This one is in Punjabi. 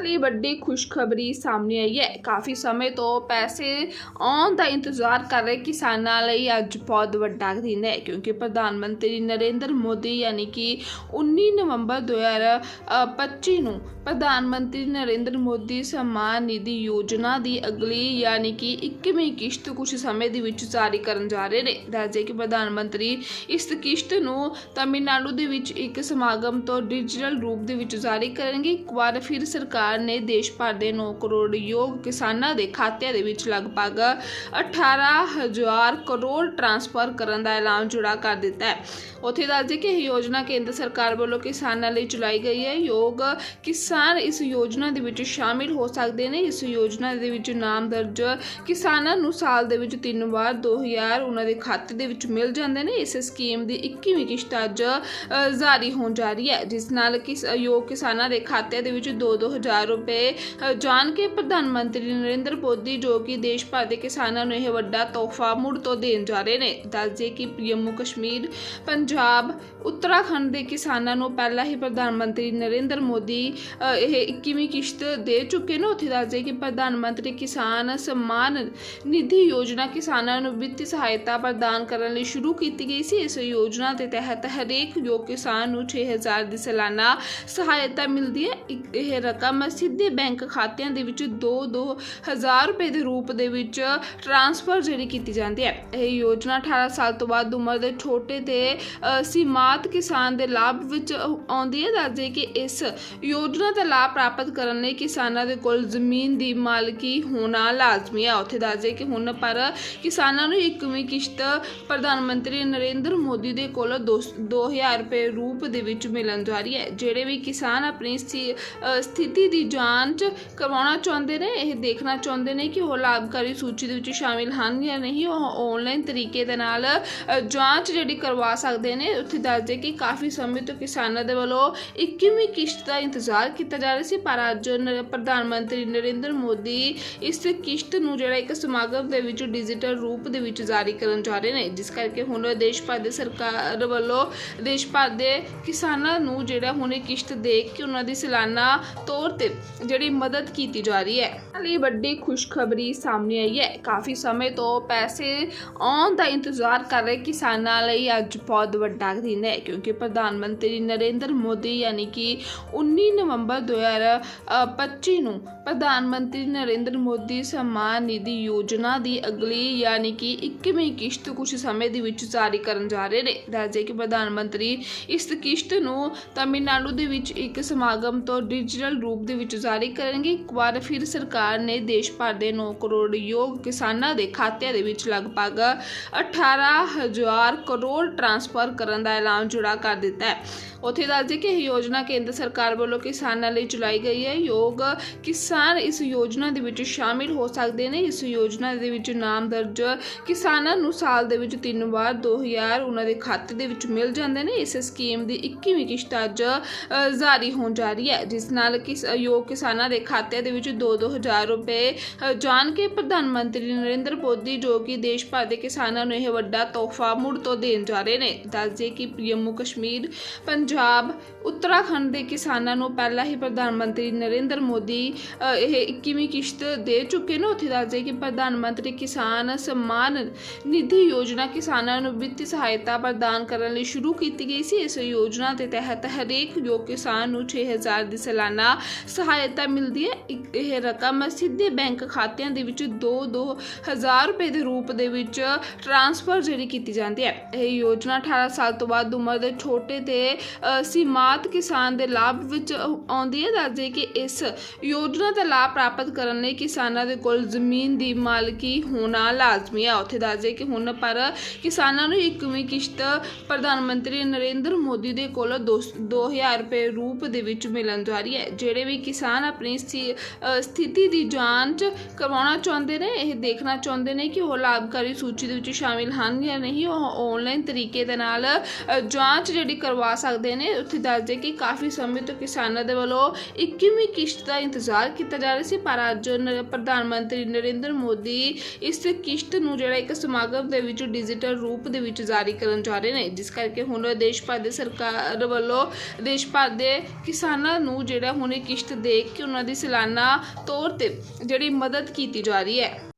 ਲਈ ਵੱਡੀ ਖੁਸ਼ਖਬਰੀ ਸਾਹਮਣੇ ਆਈ ਹੈ। ਕਾਫੀ ਸਮੇਂ ਤੋਂ ਪੈਸੇ ਆਉਣ ਦਾ ਇੰਤਜ਼ਾਰ ਕਰ ਰਹੇ ਕਿਸਾਨਾਂ ਲਈ ਅੱਜ ਬਹੁਤ ਵੱਡਾ ਦਿਨ ਹੈ, ਕਿਉਂਕਿ ਪ੍ਰਧਾਨ ਮੰਤਰੀ ਨਰਿੰਦਰ ਮੋਦੀ ਯਾਨੀ ਕਿ 19 ਨਵੰਬਰ 2025 ਨੂੰ ਪ੍ਰਧਾਨ ਮੰਤਰੀ ਨਰਿੰਦਰ ਮੋਦੀ ਸਮਾਨ ਨਿਧੀ ਯੋਜਨਾ ਦੀ ਅਗਲੀ ਯਾਨੀ ਕਿ 21ਵੀਂ ਕਿਸ਼ਤ ਕੁਝ ਸਮੇਂ ਦੇ ਵਿੱਚ ਜਾਰੀ ਕਰਨ ਜਾ ਰਹੇ ਨੇ। ਦੱਸਦੇ ਕਿ ਪ੍ਰਧਾਨ ਮੰਤਰੀ ਇਸ ਕਿਸ਼ਤ ਨੂੰ ਤਮਿਲਨਾਡੂ ਦੇ ਵਿੱਚ ਇੱਕ ਸਮਾਗਮ ਤੋਂ ਡਿਜੀਟਲ ਰੂਪ ਦੇ ਵਿੱਚ ਜਾਰੀ ਕਰਨਗੇ। ਇੱਕ ਵਾਰ ਫਿਰ ਸਰਕਾਰ ਨੇ ਦੇਸ਼ ਭਰ ਦੇ 9 ਕਰੋੜ ਯੋਗ ਕਿਸਾਨਾਂ ਦੇ ਖਾਤਿਆਂ ਦੇ ਵਿੱਚ ਲਗਭਗ 18000 ਕਰੋੜ ਟ੍ਰਾਂਸਫਰ ਕਰਨ ਦਾ ਐਲਾਨ ਜੁੜਾ ਕਰ ਦਿੱਤਾ ਹੈ। ਉੱਥੇ ਦੱਸਦੇ ਕਿ ਇਹ ਯੋਜਨਾ ਕੇਂਦਰ ਸਰਕਾਰ ਵੱਲੋਂ ਕਿਸਾਨਾਂ ਲਈ ਚਲਾਈ ਗਈ ਹੈ। ਯੋਗ ਕਿਸਾਨ ਇਸ ਯੋਜਨਾ ਦੇ ਵਿੱਚ ਸ਼ਾਮਿਲ ਹੋ ਸਕਦੇ ਨੇ। ਇਸ ਯੋਜਨਾ ਦੇ ਵਿੱਚ ਨਾਮ ਦਰਜ ਕਿਸਾਨਾਂ ਨੂੰ ਸਾਲ ਦੇ ਵਿੱਚ ਤਿੰਨ ਵਾਰ 2000 ਉਹਨਾਂ ਦੇ ਖਾਤੇ ਦੇ ਵਿੱਚ ਮਿਲ ਜਾਂਦੇ ਨੇ। ਇਸ ਸਕੀਮ ਦੀ 21ਵੀਂ ਕਿਸ਼ਤ ਅੱਜ ਜਾਰੀ ਹੋਣ ਜਾ ਰਹੀ ਹੈ। ਜਿਸ ਨਾਲ ਕਿਸ, ਯੋਗ ਕਿਸਾਨਾਂ ਦੇ ਖਾਤਿਆਂ ਦੇ ਵਿੱਚ 2-2000 ਰੁਪਏ। ਜਾਣ ਕੇ ਪ੍ਰਧਾਨ ਮੰਤਰੀ ਨਰਿੰਦਰ ਮੋਦੀ, ਜੋ ਕਿ ਦੇਸ਼ ਭਰ ਦੇ ਕਿਸਾਨਾਂ ਨੂੰ ਇਹ ਵੱਡਾ ਤੋਹਫਾ ਮੁੜ ਤੋਂ ਦੇਣ ਜਾ ਰਹੇ ਨੇ, ਦੱਸਦੇ ਕਿ ਜੰਮੂ ਕਸ਼ਮੀਰ, ਪੰਜਾਬ, ਉੱਤਰਾਖੰਡ ਦੇ ਕਿਸਾਨਾਂ ਨੂੰ ਪਹਿਲਾਂ ਹੀ ਪ੍ਰਧਾਨ ਮੰਤਰੀ ਨਰਿੰਦਰ ਮੋਦੀ ਇਹ 21ਵੀਂ ਕਿਸ਼ਤ ਦੇ ਚੁੱਕੇ ਨੇ। ਉੱਥੇ ਦੱਸਦੇ ਕਿ ਪ੍ਰਧਾਨ ਮੰਤਰੀ ਕਿਸਾਨ ਸਨਮਾਨ ਨਿਧੀ ਯੋਜਨਾ ਕਿਸਾਨਾਂ ਨੂੰ ਵਿੱਤੀ ਸਹਾਇਤਾ ਪ੍ਰਦਾਨ ਕਰਨ ਲਈ ਸ਼ੁਰੂ ਕੀਤੀ ਗਈ ਸੀ। ਇਸ ਯੋਜਨਾ ਦੇ ਤਹਿਤ ਹਰੇਕ ਯੋਗ ਕਿਸਾਨ ਨੂੰ 6000 ਦੀ ਸਾਲਾਨਾ ਸਹਾਇਤਾ ਮਿਲਦੀ ਹੈ। ਇਹ ਰਕਮ ਸਿੱਧੇ ਬੈਂਕ ਖਾਤਿਆਂ ਦੇ ਵਿੱਚ 2-2 ਹਜ਼ਾਰ ਰੁਪਏ ਦੇ ਰੂਪ ਦੇ ਵਿੱਚ ਟ੍ਰਾਂਸਫਰ ਜਿਹੜੀ ਕੀਤੀ ਜਾਂਦੀ ਹੈ। ਇਹ ਯੋਜਨਾ 18 ਸਾਲ ਤੋਂ ਬਾਅਦ ਉਮਰ ਦੇ ਛੋਟੇ ਤੇ ਸੀਮਾਤ ਕਿਸਾਨ ਦੇ ਲਾਭ ਵਿੱਚ ਆਉਂਦੀ ਹੈ। ਦੱਸਦੇ ਕਿ ਇਸ ਯੋਜਨਾ ਦਾ ਲਾਭ ਪ੍ਰਾਪਤ ਕਰਨ ਲਈ ਕਿਸਾਨਾਂ ਦੇ ਕੋਲ ਜ਼ਮੀਨ ਦੀ ਮਾਲਕੀ ਹੋਣਾ ਲਾਜ਼ਮੀ ਹੈ। ਉੱਥੇ ਦੱਸਦੇ ਕਿ ਹੁਣ ਪਰ ਕਿਸਾਨਾਂ ਨੂੰ ਇੱਕਵੀਂ ਕਿਸ਼ਤ ਪ੍ਰਧਾਨ ਮੰਤਰੀ ਨਰਿੰਦਰ ਮੋਦੀ ਦੇ ਕੋਲ 2000 ਰੁਪਏ ਰੂਪ ਦੇ ਵਿੱਚ ਮਿਲਣ ਜਾ ਰਹੀ ਹੈ, ਜਿਹੜੇ ਵੀ ਕਿਸਾਨ ਆਪਣੀ ਸਥਿਤੀ ਦੀ ਜਾਂਚ ਕਰਵਾਉਣਾ ਚਾਹੁੰਦੇ ਨੇ, ਇਹ ਦੇਖਣਾ ਚਾਹੁੰਦੇ ਨੇ ਕਿ ਉਹ ਲਾਭਕਾਰੀ ਸੂਚੀ ਦੇ ਵਿੱਚ ਸ਼ਾਮਿਲ ਹਨ ਜਾਂ ਨਹੀਂ, ਉਹ ਆਨਲਾਈਨ ਤਰੀਕੇ ਦੇ ਨਾਲ ਜਾਂਚ ਜਿਹੜੀ ਕਰਵਾ ਸਕਦੇ ਨੇ। ਉੱਥੇ ਦੱਸਦੇ ਕਿ ਕਾਫੀ ਸਮੇਂ ਤੋਂ ਕਿਸਾਨਾਂ ਦੇ ਵੱਲੋਂ 21ਵੀਂ ਕਿਸ਼ਤ ਦਾ ਇੰਤਜ਼ਾਰ ਕੀਤਾ ਜਾ ਰਿਹਾ ਸੀ, ਪਰ ਅੱਜ ਨਰ- ਪ੍ਰਧਾਨ ਮੰਤਰੀ ਨਰਿੰਦਰ ਮੋਦੀ ਇਸ ਕਿਸ਼ਤ ਨੂੰ ਜਿਹੜਾ ਇੱਕ ਸਮਾਗਮ ਦੇ ਵਿੱਚ ਡਿਜੀਟਲ ਰੂਪ ਦੇ ਵਿੱਚ ਜਾਰੀ ਕਰਨ ਜਾ ਰਹੇ ਨੇ। ਜਿਸ ਕਰਕੇ ਹੁਣ ਦੇਸ਼ ਭਰ ਦੇ ਸਰਕਾਰ ਵੱਲੋਂ ਦੇਸ਼ ਭਰ ਦੇ ਕਿਸਾਨਾਂ ਨੂੰ ਜਿਹੜਾ ਹੁਣ ਇਹ ਕਿਸ਼ਤ ਦੇ ਕੇ ਉਹਨਾਂ ਦੀ ਸਾਲਾਨਾ ਤੌਰ ਤੇ ਜਿਹੜੀ ਮਦਦ ਕੀਤੀ ਜਾ ਰਹੀ ਹੈ। ਲਈ ਵੱਡੀ ਖੁਸ਼ਖਬਰੀ ਸਾਹਮਣੇ ਆਈ ਹੈ। ਕਾਫੀ ਸਮੇਂ ਤੋਂ ਪੈਸੇ ਆਉਣ ਦਾ ਇੰਤਜ਼ਾਰ ਕਰ ਰਹੇ ਕਿਸਾਨਾਂ ਲਈ ਅੱਜ ਬਹੁਤ ਵੱਡਾ ਦਿਨ ਹੈ, ਕਿਉਂਕਿ ਪ੍ਰਧਾਨ ਮੰਤਰੀ ਨਰਿੰਦਰ ਮੋਦੀ ਯਾਨੀ ਕਿ 19 ਨਵੰਬਰ 2025 ਨੂੰ ਪ੍ਰਧਾਨ ਮੰਤਰੀ ਨਰਿੰਦਰ ਮੋਦੀ ਸਨਮਾਨ ਨਿਧੀ ਯੋਜਨਾ ਦੀ ਅਗਲੀ ਯਾਨੀ ਕਿ 21ਵੀਂ ਕਿਸ਼ਤ ਕੁਝ ਸਮੇਂ ਦੇ ਵਿੱਚ ਜਾਰੀ ਕਰਨ ਜਾ ਰਹੇ ਨੇ। ਦੱਸਦੇ ਕਿ ਪ੍ਰਧਾਨ ਮੰਤਰੀ ਇਸ ਕਿਸ਼ਤ ਨੂੰ ਤਮਿਲਨਾਡੂ ਦੇ ਵਿੱਚ ਇੱਕ ਸਮਾਗਮ ਤੋਂ ਡਿਜੀਟਲ ਰੂਪ ਦੇ ਵਿੱਚ ਜਾਰੀ ਕਰਨਗੇ। ਇੱਕ ਵਾਰ ਫਿਰ ਸਰਕਾਰ ਨੇ ਦੇਸ਼ ਭਰ ਦੇ 9 ਕਰੋੜ ਯੋਗ ਕਿਸਾਨਾਂ ਦੇ ਖਾਤਿਆਂ ਦੇ ਵਿੱਚ ਲਗਭਗ 18000 ਕਰੋੜ ਟ੍ਰਾਂਸਫਰ ਕਰਨ ਦਾ ਐਲਾਨ ਜੁੜਾ ਕਰ ਦਿੱਤਾ ਹੈ। ਉੱਥੇ ਦੱਸਦੇ ਕਿ ਇਹ ਯੋਜਨਾ ਕੇਂਦਰ ਸਰਕਾਰ ਵੱਲੋਂ ਕਿਸਾਨਾਂ ਲਈ ਚਲਾਈ ਗਈ ਹੈ। ਯੋਗ ਕਿਸਾਨ ਇਸ ਯੋਜਨਾ ਦੇ ਵਿੱਚ ਸ਼ਾਮਿਲ ਹੋ ਸਕਦੇ ਨੇ। ਇਸ ਯੋਜਨਾ ਦੇ ਵਿੱਚ ਨਾਮ ਦਰਜ ਕਿਸਾਨਾਂ ਨੂੰ ਸਾਲ ਦੇ ਵਿੱਚ ਤਿੰਨ ਵਾਰ 2000 ਉਹਨਾਂ ਦੇ ਖਾਤੇ ਦੇ ਵਿੱਚ ਮਿਲ ਜਾਂਦੇ ਨੇ। ਇਸ ਸਕੀਮ ਦੀ 21ਵੀਂ ਕਿਸ਼ਤ ਅੱਜ ਜਾਰੀ ਹੋਣ ਜਾ ਰਹੀ ਹੈ। ਜਿਸ ਨਾਲ ਕਿਸ, ਯੋਗ ਕਿਸਾਨਾਂ ਦੇ ਖਾਤੇ ਦੇ ਵਿੱਚ 2-2000 ਰੁਪਏ ਜਾਣ ਕੇ ਪ੍ਰਧਾਨ ਮੰਤਰੀ ਨਰਿੰਦਰ ਮੋਦੀ ਜੋ ਕਿ ਦੇਸ਼ ਭਰ ਦੇ ਕਿਸਾਨਾਂ ਨੂੰ ਇਹ ਵੱਡਾ ਤੋਹਫਾ ਮੁੜ ਤੋਂ ਦੇਣ ਜਾ ਰਹੇ ਨੇ। ਦੱਸਦੇ ਕਿ ਜੰਮੂ ਕਸ਼ਮੀਰ ਪੰਜਾਬ ਪੰਜਾਬ, ਉੱਤਰਾਖੰਡ ਦੇ ਕਿਸਾਨਾਂ ਨੂੰ ਪਹਿਲਾਂ ਹੀ ਪ੍ਰਧਾਨ ਮੰਤਰੀ ਨਰਿੰਦਰ ਮੋਦੀ ਇਹ 21ਵੀਂ ਕਿਸ਼ਤ ਦੇ ਚੁੱਕੇ ਨੇ। ਉੱਥੇ ਦੱਸਦੇ ਕਿ ਪ੍ਰਧਾਨ ਮੰਤਰੀ ਕਿਸਾਨ ਸਨਮਾਨ ਨਿਧੀ ਯੋਜਨਾ ਕਿਸਾਨਾਂ ਨੂੰ ਵਿੱਤੀ ਸਹਾਇਤਾ ਪ੍ਰਦਾਨ ਕਰਨ ਲਈ ਸ਼ੁਰੂ ਕੀਤੀ ਗਈ ਸੀ। ਇਸ ਯੋਜਨਾ ਦੇ ਤਹਿਤ ਹਰੇਕ ਯੋਗ ਕਿਸਾਨ ਨੂੰ 6000 ਦੀ ਸਾਲਾਨਾ ਸਹਾਇਤਾ ਮਿਲਦੀ ਹੈ। ਇੱਕ ਇਹ ਰਕਮ ਸਿੱਧੇ ਬੈਂਕ ਖਾਤਿਆਂ ਦੇ ਵਿੱਚ 2-2 ਹਜ਼ਾਰ ਰੁਪਏ ਦੇ ਰੂਪ ਦੇ ਵਿੱਚ ਟ੍ਰਾਂਸਫਰ ਜਿਹੜੀ ਕੀਤੀ ਜਾਂਦੀ ਹੈ। ਇਹ ਯੋਜਨਾ 18 ਸਾਲ ਤੋਂ ਬਾਅਦ ਉਮਰ ਦੇ ਛੋਟੇ ਤੇ ਸੀਮਾਤ ਕਿਸਾਨ ਦੇ ਲਾਭ ਵਿੱਚ ਆਉਂਦੀ ਹੈ। ਦੱਸਦੇ ਕਿ ਇਸ ਯੋਜਨਾ ਦਾ ਲਾਭ ਪ੍ਰਾਪਤ ਕਰਨ ਲਈ ਕਿਸਾਨਾਂ ਦੇ ਕੋਲ ਜ਼ਮੀਨ ਦੀ ਮਾਲਕੀ ਹੋਣਾ ਲਾਜ਼ਮੀ ਹੈ ਉੱਥੇ ਦੱਸਦੇ ਕਿ ਹੁਣ ਪਰ ਕਿਸਾਨਾਂ ਨੂੰ ਇੱਕਵੀਂ ਕਿਸ਼ਤ ਪ੍ਰਧਾਨ ਮੰਤਰੀ ਨਰਿੰਦਰ ਮੋਦੀ ਦੇ ਕੋਲ 2000 ਰੁਪਏ ਰੂਪ ਦੇ ਵਿੱਚ ਮਿਲਣ ਜਾ ਰਹੀ ਹੈ। ਜਿਹੜੇ ਵੀ ਕਿਸਾਨ ਆਪਣੀ ਸਥਿ- ਸਥਿਤੀ ਦੀ ਜਾਂਚ ਕਰਵਾਉਣਾ ਚਾਹੁੰਦੇ ਨੇ, ਇਹ ਦੇਖਣਾ ਚਾਹੁੰਦੇ ਨੇ ਕਿ ਉਹ ਲਾਭਕਾਰੀ ਸੂਚੀ ਦੇ ਵਿੱਚ ਸ਼ਾਮਿਲ ਹਨ ਜਾਂ ਨਹੀਂ। ਉਹ ਆਨਲਾਈਨ ਤਰੀਕੇ ਦੇ ਨਾਲ ਜਾਂਚ ਜਿਹੜੀ ਕਰਵਾ ਸਕਦੇ ਰਹੇ ਨੇ। ਉੱਥੇ ਦੱਸਦੇ ਕਿ ਕਾਫੀ ਸਮੇਂ ਤੋਂ ਕਿਸਾਨਾਂ ਦੇ ਵੱਲੋਂ 21ਵੀਂ ਕਿਸ਼ਤ ਦਾ ਇੰਤਜ਼ਾਰ ਕੀਤਾ ਜਾ ਰਿਹਾ ਸੀ, ਪਰ ਅੱਜ ਪ੍ਰਧਾਨ ਮੰਤਰੀ ਨਰਿੰਦਰ ਮੋਦੀ ਇਸ ਕਿਸ਼ਤ ਨੂੰ ਜਿਹੜਾ ਇੱਕ ਸਮਾਗਮ ਦੇ ਵਿੱਚ ਡਿਜੀਟਲ ਰੂਪ ਦੇ ਵਿੱਚ ਜਾਰੀ ਕਰਨ ਜਾ ਰਹੇ ਨੇ। ਜਿਸ ਕਰਕੇ ਹੁਣ ਦੇਸ਼ ਭਰ ਦੇ ਸਰਕਾਰ ਵੱਲੋਂ ਦੇਸ਼ ਭਰ ਦੇ ਕਿਸਾਨਾਂ ਨੂੰ ਜਿਹੜਾ ਹੁਣ ਇਹ ਕਿਸ਼ਤ ਦੇ ਕੇ ਉਹਨਾਂ ਦੀ ਸਾਲਾਨਾ ਤੌਰ ਤੇ ਜਿਹੜੀ ਮਦਦ ਕੀਤੀ ਜਾ ਰਹੀ ਹੈ।